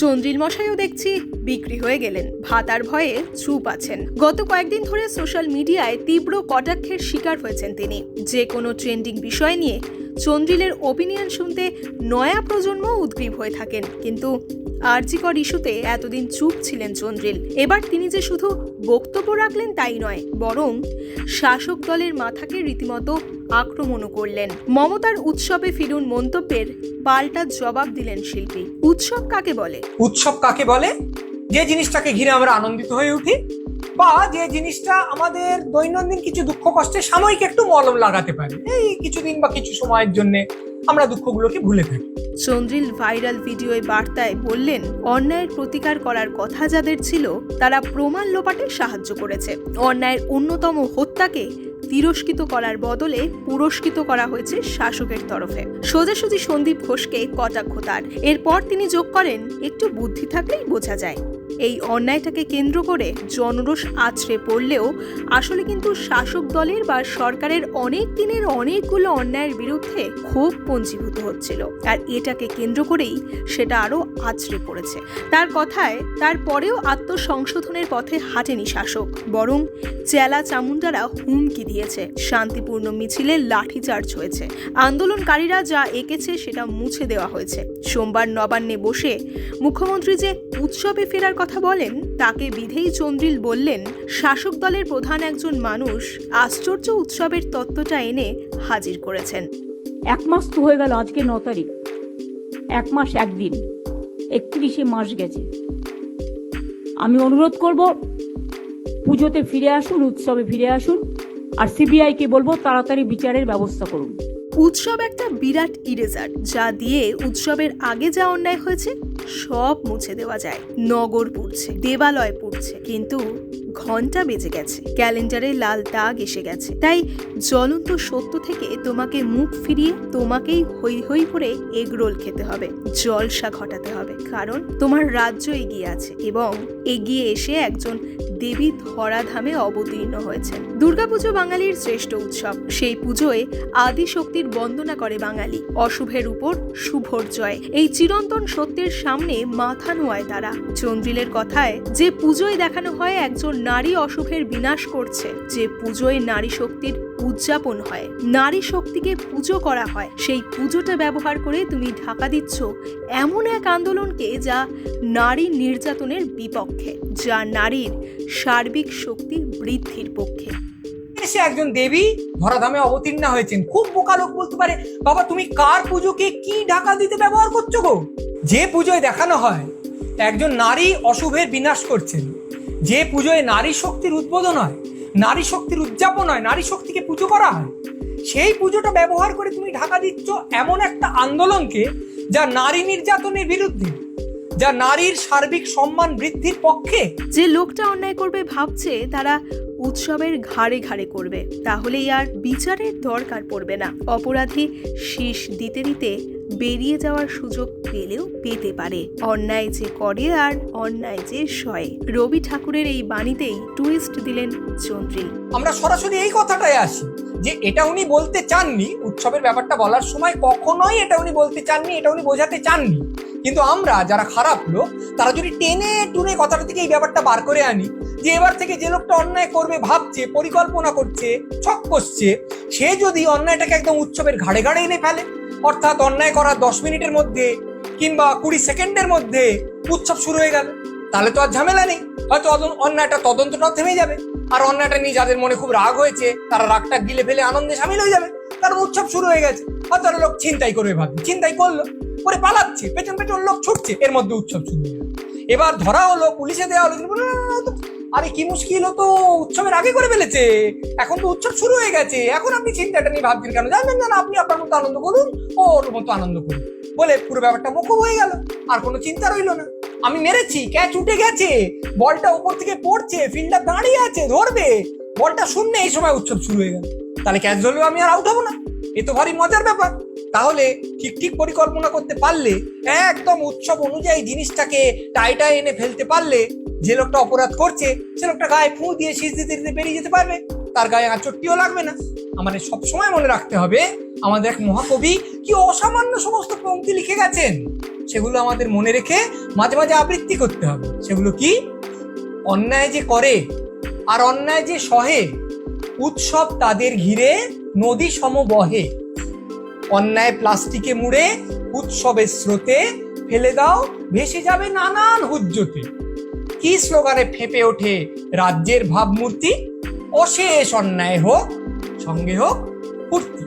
চন্দ্রিল মশাইও দেখছি বিক্রি হয়ে গেলেন। ভাতার ভয়ে চুপ আছেন। গত কয়েকদিন ধরে সোশ্যাল মিডিয়ায় তীব্র কটাক্ষের শিকার হয়েছেন তিনি। যে কোনো ট্রেন্ডিং বিষয় নিয়ে চন্দ্রিলের অপিনিয়ন শুনতে নয়া প্রজন্ম উদ্গ্রীব হয়ে থাকেন। কিন্তু আরজিকর ইস্যুতে এতদিন চুপ ছিলেন চন্দ্রিল। এবার তিনি যে শুধু বক্তব্য রাখলেন তাই নয়, বরং শাসক দলের মাথাকে রীতিমতো আক্রমণও করলেন। মমতার উৎসবে ফিরুন মন্তব্যের পাল্টা জবাব দিলেন শিল্পী। উৎসব কাকে বলে? উৎসব কাকে বলে? যে জিনিসটাকে ঘিরে আমরা আনন্দিত হয়ে উঠি বা যে জিনিসটা আমাদের দৈনন্দিন কিছু দুঃখ কষ্টে সাময়িক একটু মলম লাগাতে পারে। এই কিছুদিন বা কিছু সময়ের জন্য আমরা দুঃখগুলোকে ভুলে থাকি। চন্দ্রিল ভাইরাল ভিডিওয় বার্তায় বললেন, অন্যায়ের প্রতিকার করার কথা যাদের ছিল, তারা প্রমাণ লোপাটে সাহায্য করেছে। অন্যায়ের অন্যতম হত্যাকে তিরস্কৃত করার বদলে পুরস্কৃত করা হয়েছে শাসকের তরফে। সোজাসুজি সন্দীপ ঘোষকে কটাক্ষ তার। এরপর তিনি যোগ করেন, একটু বুদ্ধি থাকলেই বোঝা যায়। এই অন্যায়টাকে কেন্দ্র করে জনরোষ আছড়ে পড়লেও আসলে কিন্তু শাসক দলের বা সরকারের অনেক দিনের অনেকগুলো অন্যায়ের বিরুদ্ধে ক্ষোভ পঞ্জীভূত হচ্ছিল। আর এটাকে কেন্দ্র করেই সেটা আরও আছড়ে পড়েছে। তার কথায় তারপরেও আত্মসংশোধনের পথে হাঁটেনি শাসক, বরং চেলা চামুন্ডারা হুমকি দিয়েছে। শান্তিপূর্ণ মিছিলে লাঠিচার্জ হয়েছে। আন্দোলনকারীরা যা এঁকেছে সেটা মুছে দেওয়া হয়েছে। সোমবার নবান্নে বসে মুখ্যমন্ত্রী যে উৎসবে ফেরার বলেন তাকে বিধেই চন্দ্রিল বললেন শাসক দলের প্রধান একজন মানুষ আশ্চর্য উৎসবের তত্ত্বটা এনে হাজির করেছেন। এক মাস তো হয়ে গেল আজকে ন তারিখ। এক মাস একদিন। একত্রিশে মাস গেছে। আমি অনুরোধ করব পুজোতে ফিরে আসুন উৎসবে ফিরে আসুন আর সিবিআইকে বলব তাড়াতাড়ি বিচারের ব্যবস্থা করুন। উৎসব একটা বিরাট ইরেজার যা দিয়ে উৎসবের আগে যা অন্যায় হয়েছে সব মুছে দেওয়া যায়। নগর পুড়ছে দেবালয় পুড়ছে কিন্তু ঘণ্টা বেজে গেছে। ক্যালেন্ডারে লাল দাগ এসে গেছে। তাই জ্বলন্ত সত্য থেকে তোমাকে মুখ ফিরিয়ে তোমাকেই হই হই করে এগরোল খেতে হবে, জলসা ঘটাতে হবে। কারণ তোমার রাজ্য এগিয়ে আছে এবং এগিয়ে এসে একজন দেবী ধরাধামে অবতীর্ণ হয়েছেন। দুর্গাপুজো বাঙালির শ্রেষ্ঠ উৎসব। সেই পুজোয় আদি শক্তির বন্দনা করে বাঙালি। অশুভের উপর শুভর জয়। এই চিরন্তন সত্যের সামনে মাথা নোয়ায় তারা। চন্দ্রিলের কথায় যে পুজোয় দেখানো হয় একজন নারী অশুভের বিনাশ করছে, যে পুজোয় নারী শক্তির উদযাপন হয়। নারী শক্তিকে পুজো করা হয়। সেই পুজোটা ব্যবহার করে তুমি ঢাকা দিচ্ছ এমন এক আন্দোলনকে যা নারী নির্যাতনের বিপক্ষে, যা নারীর সার্বিক শক্তি বৃদ্ধির পক্ষে। এসে একজন দেবী ধরাধামে অবতীর্ণা হয়েছেন। খুব বোকা লোক বলতে পারে, বাবা, তুমি কার পুজোকে কি ঢাকা দিতে ব্যবহার করছ গো? যে পুজোয় দেখানো হয়, একজন নারী অশুভের বিনাশ করছেন। যে পুজোয় নারী শক্তির উদ্বোধন হয়, নারী শক্তির উদযাপন হয়, নারী শক্তিকে পুজো করা হয়, সেই পুজোটা ব্যবহার করে তুমি ঢাকা দিচ্ছ এমন একটা আন্দোলনকে যা নারী নির্যাতনের বিরুদ্ধে, যা নারীর সার্বিক সম্মান বৃদ্ধির পক্ষে যে লোকটা অন্যায় করবে ভাবছে, তারা উৎসবের ঘাড়ে ঘাড়ে করবে। তাহলেই আর বিচারের দরকার পড়বে না। অপরাধী শীষ দিতে দিতে বেরিয়ে যাওয়ার সুযোগ পেলেও পেতে পারে। অন্যায় যে করে আর অন্যায় যে সয়। রবি ঠাকুরের এই বাণীতেই টুইস্ট দিলেন চন্দ্রিল। আমরা সরাসরি এই কথাটাই আসি যে এটা উনি বলতে চাননি, উৎসবের ব্যাপারটা বলার সময় কখনোই এটা উনি বলতে চাননি, এটা উনি বোঝাতে চাননি। কিন্তু আমরা যারা খারাপ লোক, তারা যদি টেনে টুনে কথাটা থেকে এই ব্যাপারটা বার করে আনি যে এবার থেকে যে লোকটা অন্যায় করবে, ভাবছে, পরিকল্পনা করছে, ছক কষছে, সে যদি অন্যায়টাকে একদম উৎসবের ঘাড়ে ঘাড়ে এনে ফেলে অর্থাৎ অন্যায় করা দশ মিনিটের মধ্যে কিংবা কুড়ি সেকেন্ডের মধ্যে উৎসব শুরু হয়ে গেল। তাহলে তো আর ঝামেলা নেই। হয়তো অন্যায়টা তদন্তটাও থেমে যাবে। আর অন্যায়টা নিয়ে যাদের মনে খুব রাগ হয়েছে, তারা রাগটা গিলে ফেলে আনন্দে সামিল হয়ে যাবে। কারণ উৎসব শুরু হয়ে গেছে। হয়তো লোক চিন্তাই করবে ভাবছে। চিন্তাই করল। পরে পালাচ্ছে। পেছন পেছন লোক ছুটছে। এর মধ্যে উৎসব শুরু হয়ে গেল। এবার ধরা হলো পুলিশে দেওয়া হলো। কিন্তু বলল, "না, না, না, তো- আরে কি মুশকিল হতো উৎসবের আগে করে ফেলেছে। এখন তো উৎসব শুরু হয়ে গেছে। এখন আপনি চিন্তাটা নিয়ে ভাবছেন কেন? জানেন না আপনি আপনার মতো আনন্দ করুন ওর মতো আনন্দ করুন। বলে পুরো ব্যাপারটা মুখো হয়ে গেল। আর কোনো চিন্তা রইল না। আমি মেরেছি ক্যাচ উঠে গেছে। বলটা উপর থেকে পড়ছে ফিল্ডার দাঁড়িয়ে আছে ধরবে। বলটা শূন্য এই সময় উৎসব শুরু হয়ে গেল। তাহলে ক্যাচ ধরলেও আমি আর আউট হব না। এ তো ভারী মজার ব্যাপার। তাহলে ঠিক ঠিক পরিকল্পনা করতে পারলে, একদম উৎসব অনুযায়ী জিনিসটাকে টাইটা এনে ফেলতে পারলে, যে লোকটা অপরাধ করছে, সে লোকটা গায়ে ফু দিয়ে শীষ দিতে দিতে বেরিয়ে যেতে পারবে। তার গায়ে আর চট্টিও লাগবে না। আমাদের সবসময় মনে রাখতে হবে, আমাদের এক মহাকবি কি অসামান্য সমস্ত পংক্তি লিখে গেছেন? সেগুলো আমাদের মনে রেখে মাঝে মাঝে আবৃত্তি করতে হবে। সেগুলো কি? অন্যায় যে করে আর অন্যায় যে সহে, উৎসব তাদের ঘিরে নদী সমবহে। অন্যায় প্লাস্টিকে মুড়ে উৎসবের স্রোতে ফেলে দাও, ভেসে যাবে নানান হুজ্জতে। কি স্লোগানে ফেঁপে ওঠে রাজ্যের ভাবমূর্তি? অশেষ অন্যায় হোক, সঙ্গে হোক, ফুর্তি।